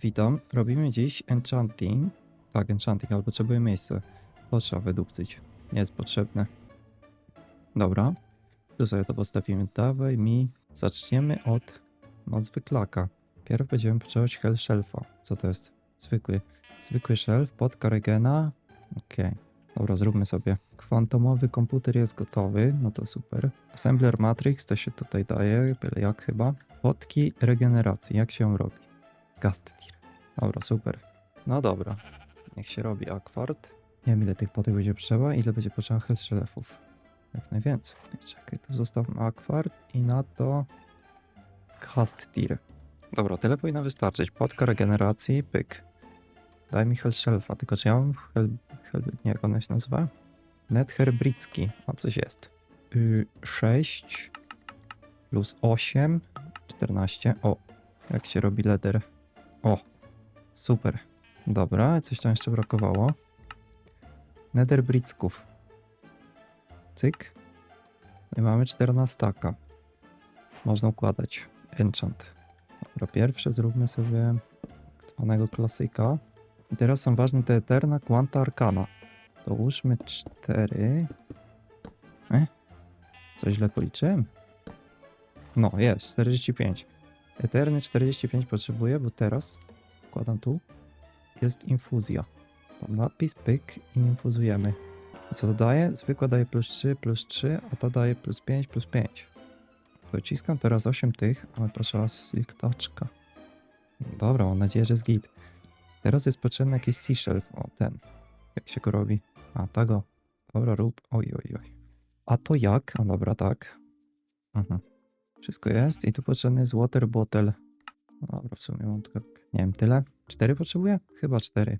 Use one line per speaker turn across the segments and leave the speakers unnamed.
Witam. Robimy dziś enchanting. Tak, enchanting, ale potrzebuję miejsca. To trzeba wydupcyć. Nie jest potrzebne. Dobra. Tu sobie to postawimy. Dawaj mi. Zaczniemy od no, zwyklaka. Pierw będziemy potrzebować hell shelfa. Co to jest? Zwykły. Zwykły shelf, podka regena. Okej. Dobra, zróbmy sobie. Kwantomowy komputer jest gotowy, no to super. Assembler Matrix to się tutaj daje, byle jak chyba. Podki regeneracji, jak się robi? Gast tier. Dobra, super. No dobra. Niech się robi akwart. Nie wiem ile tych potek będzie potrzeba, ile będzie potrzeba health shelfów. Jak najwięcej. Czekaj, tu zostawmy akwart i na to cast tier. Dobra, tyle powinno wystarczyć. Podka regeneracji, pyk. Daj mi health shelfa, tylko czy ja mam hel... hel nie, jak ona się nazywa? Nether Bricki. O, coś jest. Y, 6 plus 8, 14. O, jak się robi leder. O, super. Dobra, coś tam jeszcze brakowało. Nether. Cyk. I mamy 14 staka. Można układać. Enchant. Dobra, pierwsze zróbmy sobie zwanego klasyka. I teraz są ważne te Eterna Quanta Arcana. Dołóżmy 4. E? Coś źle policzyłem? No, jest, 45. Eterny 45 potrzebuję, bo teraz wkładam tu. Jest infuzja. Tam napis, pyk i infuzujemy. I co to daje? Zwykła daje plus 3, plus 3, a ta daje plus 5, plus 5. Dociskam teraz 8 tych, ale proszę sliktaczka. Dobra, mam nadzieję, że jest git. Teraz jest potrzebny jakiś sea shelf. O, ten. Jak się go robi? A, tego. Dobra, rób. Oj, oj, oj. A to jak? A dobra, tak. Mhm. Wszystko jest i tu potrzebny jest water bottle. Dobra, w sumie mam tak, nie wiem, tyle. Cztery potrzebuję? Chyba cztery.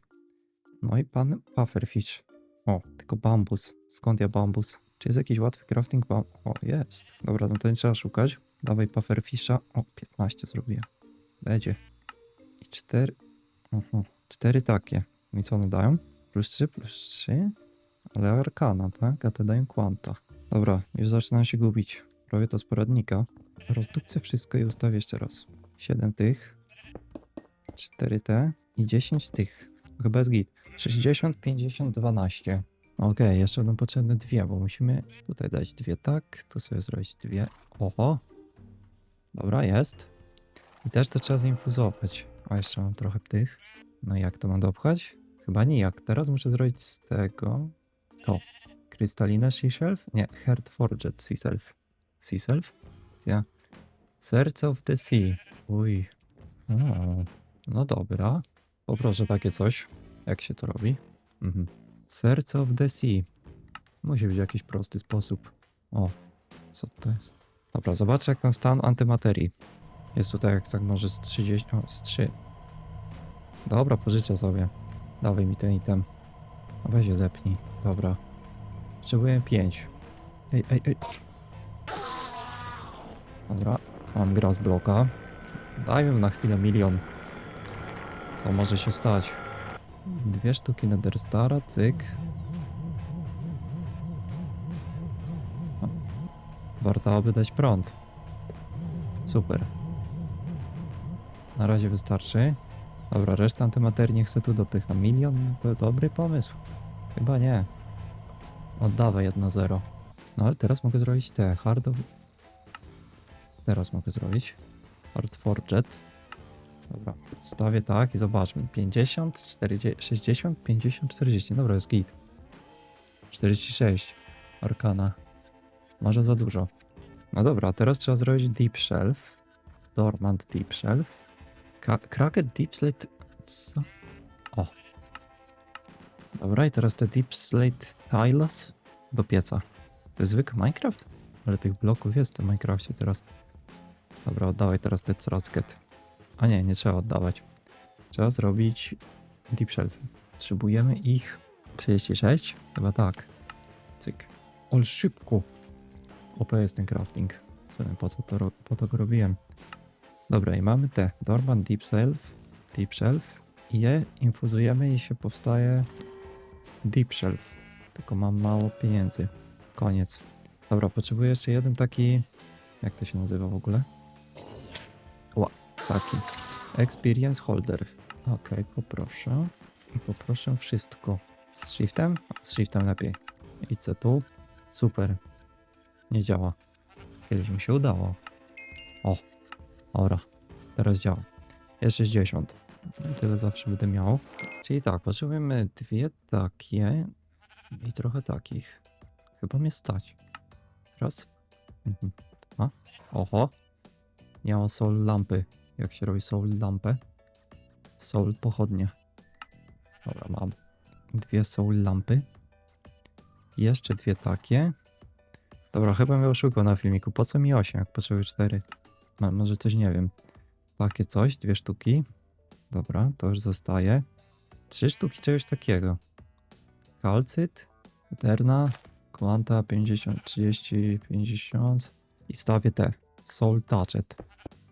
No i pan pufferfish. O, tylko bambus. Skąd ja bambus? Czy jest jakiś łatwy crafting bam... O, jest. Dobra, no to nie trzeba szukać. Dawaj pufferfisha. O, 15 zrobię. Będzie. I cztery... Mhm. Cztery takie. I co one dają? Plus 3, plus 3? Ale arkana, tak? A te dają quanta. Dobra, już zaczynam się gubić. Robię to z poradnika. Rozdupcę wszystko i ustawię jeszcze raz. 7 tych. 4 te. I 10 tych. Chyba jest git. 60, 50, 12. Okej, jeszcze będą potrzebne dwie, bo musimy tutaj dać dwie tak, tu sobie zrobić dwie. Oho. Dobra, jest. I też to trzeba zinfuzować. O, jeszcze mam trochę tych. No i jak to mam dopchać? Chyba nijak. Teraz muszę zrobić z tego to. Krystalina Sea Shelf? Nie, Heart Forged Sea Shelf. Ja. Serce of the Sea. Uj. No dobra. Poproszę takie coś. Jak się to robi? Mhm. Serce of the Sea. Musi być jakiś prosty sposób. O, co to jest? Dobra, zobaczę jak ten stan antymaterii. Jest tutaj jak tak może z 30, o, z 3. Dobra, pożyczę sobie. Dawaj mi ten item. Weź je zepnij. Dobra. Potrzebuję 5. Ej, ej, ej. Dobra, mam grass bloka. Dajmy na chwilę milion. Co może się stać? Dwie sztuki Netherstara, cyk. Warto dać prąd. Super. Na razie wystarczy. Dobra, reszta antymaterii niech se tu dopycha. Milion to dobry pomysł. Chyba nie. Oddawaj 1-0. No ale teraz mogę zrobić te hard. Teraz mogę zrobić. Hard. Dobra, wstawię tak i zobaczmy. 50, 40, 60, 50, 40. Dobra, jest git. 46. Arkana. Może za dużo. No dobra, teraz trzeba zrobić Deep Shelf. Dormant Deep Shelf. Ka Cracked Deep Slate... Co? O. Dobra, i teraz te Deep Slate Tiles do pieca. To jest zwykły Minecraft? Ale tych bloków jest w tym Minecrafcie teraz. Dobra, oddawaj teraz te crasket. A nie, nie trzeba oddawać. Trzeba zrobić deep shelf. Potrzebujemy ich 36? Chyba tak. Cyk. Ol szybko. OP jest ten crafting. Po co to, po to go robiłem. Dobra, i mamy te Dormant Deep Shelf, Deep Shelf i je infuzujemy i się powstaje Deep Shelf. Tylko mam mało pieniędzy. Koniec. Dobra, potrzebuję jeszcze jeden taki... Jak to się nazywa w ogóle? Ła, taki. Experience Holder. Okej, poproszę. I poproszę wszystko. Z shiftem? Z shiftem lepiej. I co tu? Super. Nie działa. Kiedyś mi się udało. O, ora. Teraz działa. Jest 60. Tyle zawsze będę miał. Czyli tak, potrzebujemy dwie takie i trochę takich. Chyba mnie stać. Raz. Mhm. Dwa. Oho. Mam soul lampy. Jak się robi soul lampę? Soul pochodnie. Dobra, mam. Dwie soul lampy. Jeszcze dwie takie. Dobra, chyba mnie oszukał na filmiku. Po co mi 8, jak potrzebuję 4? Ma, może coś nie wiem. Takie coś, dwie sztuki. Dobra, to już zostaje. Trzy sztuki czegoś takiego. Kalcyt, Eterna, Quanta 50, 30, 50 i wstawię te. Soul Touchet.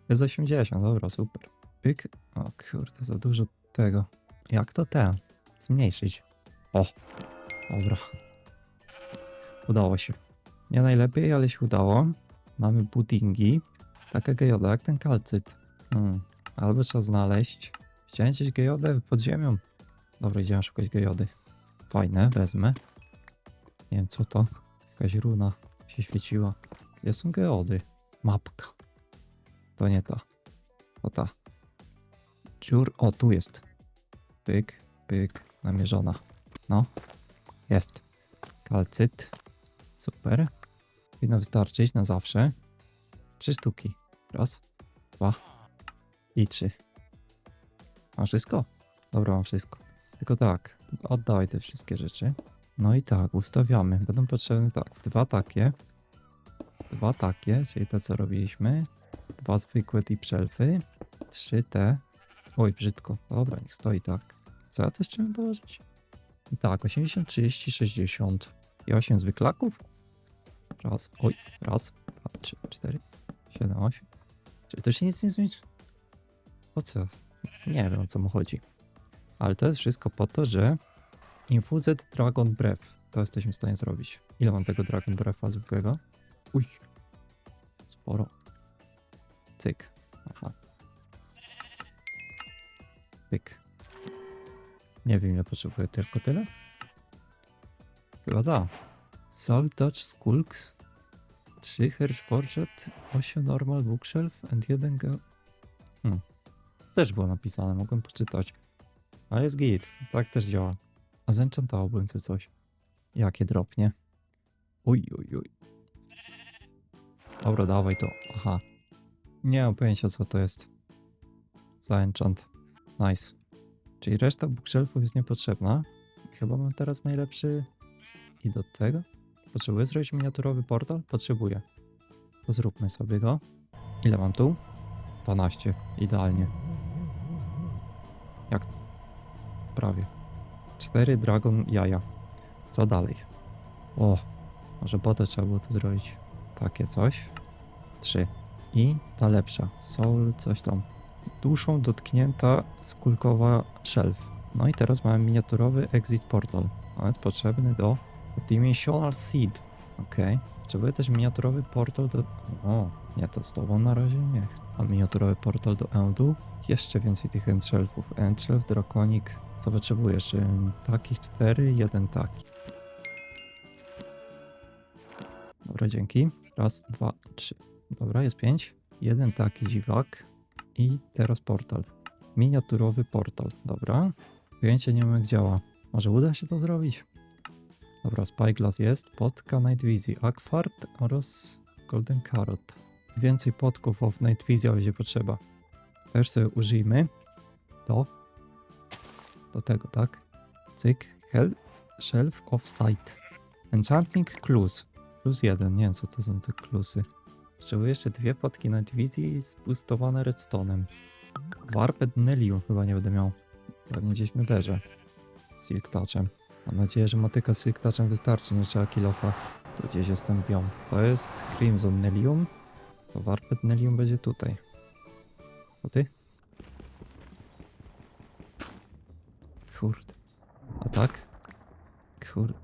Jest 80, dobra, super. Pyk. O kurde, za dużo tego. Jak to ten? Zmniejszyć. O, dobra. Udało się. Nie najlepiej, ale się udało. Mamy puddingi. Taka gejoda jak ten kalcyt. Hmm. Albo trzeba znaleźć. Chciałem gdzieś gejodę pod ziemią. Dobra, idziemy szukać gejody. Fajne, wezmę. Nie wiem co to. Jakaś runa się świeciła. Gdzie są geody? Mapka. To nie. To ta. Dziur. O, tu jest. Pyk, pyk. Namierzona. No. Jest. Kalcyt. Super. Powinno wystarczyć na zawsze. Trzy sztuki. Raz, dwa i trzy. Mam wszystko? Dobra, mam wszystko. Tylko tak, oddawaj te wszystkie rzeczy. No i tak, ustawiamy. Będą potrzebne tak, dwa takie. Dwa takie, czyli te co robiliśmy. Dwa zwykłe deep shelfy. Trzy te. Oj, brzydko. Dobra, niech stoi tak. Co ja też chciałem dołożyć? Tak, 80, 30, 60. I 8 zwyklaków. Raz, oj, raz, dwa, trzy, cztery, siedem, osiem. Czy to się nic nie zmieni? Po co? Nie wiem o co mu chodzi. Ale to jest wszystko po to, że Infused Dragon Breath to jesteśmy w stanie zrobić. Ile mam tego Dragon Breatha zwykłego? Uj. Sporo. Cyk. Aha. Pyk. Nie wiem, ile potrzebuję tylko tyle. Chyba da. Soul Touch Skulks. 3 Hersh Forged, 8 Normal Bookshelf and 1 go... Hmm. Też było napisane, mogłem poczytać. Ale jest git, tak też działa. A zenchantowałbym sobie coś. Jakie dropnie? Uj, uj, uj. Dobra, dawaj to. Aha. Nie mam pojęcia co to jest. Za. Nice. Czyli reszta bookshelfów jest niepotrzebna. Chyba mam teraz najlepszy... I do tego? Potrzebuję zrobić miniaturowy portal? Potrzebuję. To zróbmy sobie go. Ile mam tu? 12. Idealnie. Jak? Prawie. 4 dragon jaja. Co dalej? O, może po to trzeba było to zrobić. Takie coś. 3. I ta lepsza. Soul, coś tam. Duszą dotknięta skulkowa shelf. No i teraz mamy miniaturowy exit portal. On jest potrzebny do Dimensional Seed. Okej. Potrzebuję też miniaturowy portal do... O, nie, to z tobą na razie nie. Mam miniaturowy portal do Endu. Jeszcze więcej tych endshelfów. Endshelf, drakonik. Co potrzebuję jeszcze? Takich cztery, jeden taki. Dobra, dzięki. Raz, dwa, trzy. Dobra, jest pięć. Jeden taki dziwak. I teraz portal. Miniaturowy portal. Dobra. Pojęcie nie wiem jak działa. Może uda się to zrobić? Dobra, Spyglass jest, podka Night Vision, Aquart oraz Golden Carrot. Więcej podków of Night Vision będzie potrzeba. Też sobie użyjmy do, do tego, tak? Cyk, Hell, Shelf of Sight. Enchanting Clues. Plus jeden, nie wiem co to są te klusy. Potrzebuję jeszcze dwie podki Night Vision zboostowane redstone'em. Warped Nelium chyba nie będę miał. Pewnie gdzieś w netherze. Silk Touchem. Mam nadzieję, że motyka z Silk Touchem wystarczy, nie trzeba kilofa. Tu gdzieś jestem biom. To jest Crimson Nelium. To Warped Nelium będzie tutaj. To ty? Kurde. A tak? Kurde.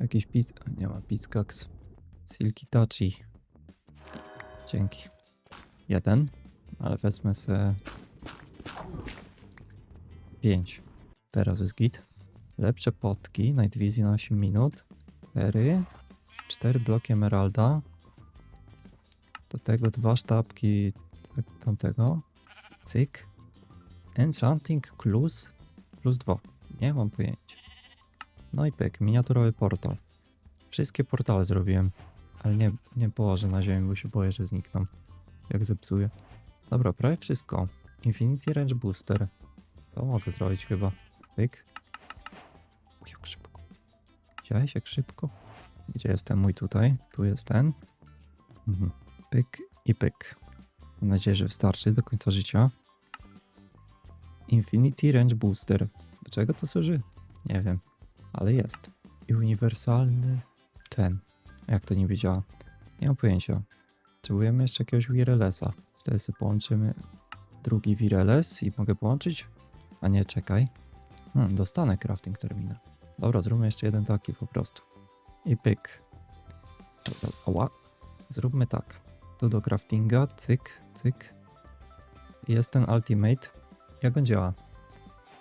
Jakiś piz... Nie ma pizkax. Silky Touchy. Dzięki. Jeden. Ale wezmę se... 5. Teraz jest git. Lepsze potki, Night Vision na 8 minut. 4. 4 bloki emeralda. Do tego dwa sztabki tak- tamtego. Cyk. Enchanting Clues plus 2. Nie mam pojęcia. No i pyk, miniaturowy portal. Wszystkie portale zrobiłem, ale nie, nie położę na ziemi, bo się boję, że znikną. Jak zepsuję. Dobra, prawie wszystko. Infinity Range Booster. To mogę zrobić chyba. Pyk. Jak szybko. Widziałeś jak szybko? Gdzie jest ten mój tutaj? Tu jest ten. Mhm. Pyk i pyk. Mam nadzieję, że wystarczy do końca życia. Infinity Range Booster. Do czego to służy? Nie wiem, ale jest. I uniwersalny ten. Jak to niby działa? Nie mam pojęcia. Potrzebujemy jeszcze jakiegoś wirelessa. Wtedy sobie połączymy drugi wireless i mogę połączyć? A nie, czekaj. Hmm, dostanę crafting terminal. Dobra, zróbmy jeszcze jeden taki po prostu. I pyk. Ała. Zróbmy tak. Tu do craftinga, cyk, cyk. Jest ten ultimate. Jak on działa?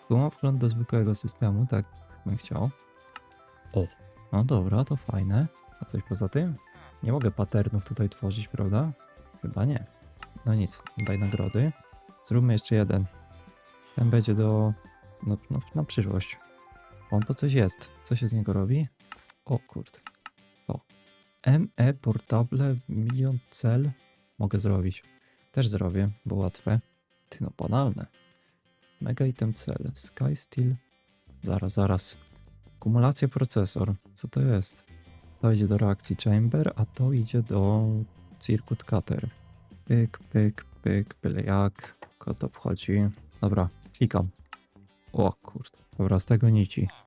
Tu mam wgląd do zwykłego systemu, tak bym chciał. O. No dobra, to fajne. Coś poza tym? Nie mogę patternów tutaj tworzyć, prawda? Chyba nie. No nic, daj nagrody. Zróbmy jeszcze jeden. Ten będzie do... No, no, na przyszłość. On po coś jest. Co się z niego robi? O kurde. O. ME Portable Milion Cel. Mogę zrobić. Też zrobię, bo łatwe. Ty no, banalne. Mega item cel. Sky Steel. Zaraz, zaraz. Kumulacja procesor. Co to jest? To idzie do reakcji chamber, a to idzie do circuit cutter. Pyk, pyk, pyk, byle jak. Kogo to obchodzi. Dobra, klikam. O kurde. Dobra, z tego nici.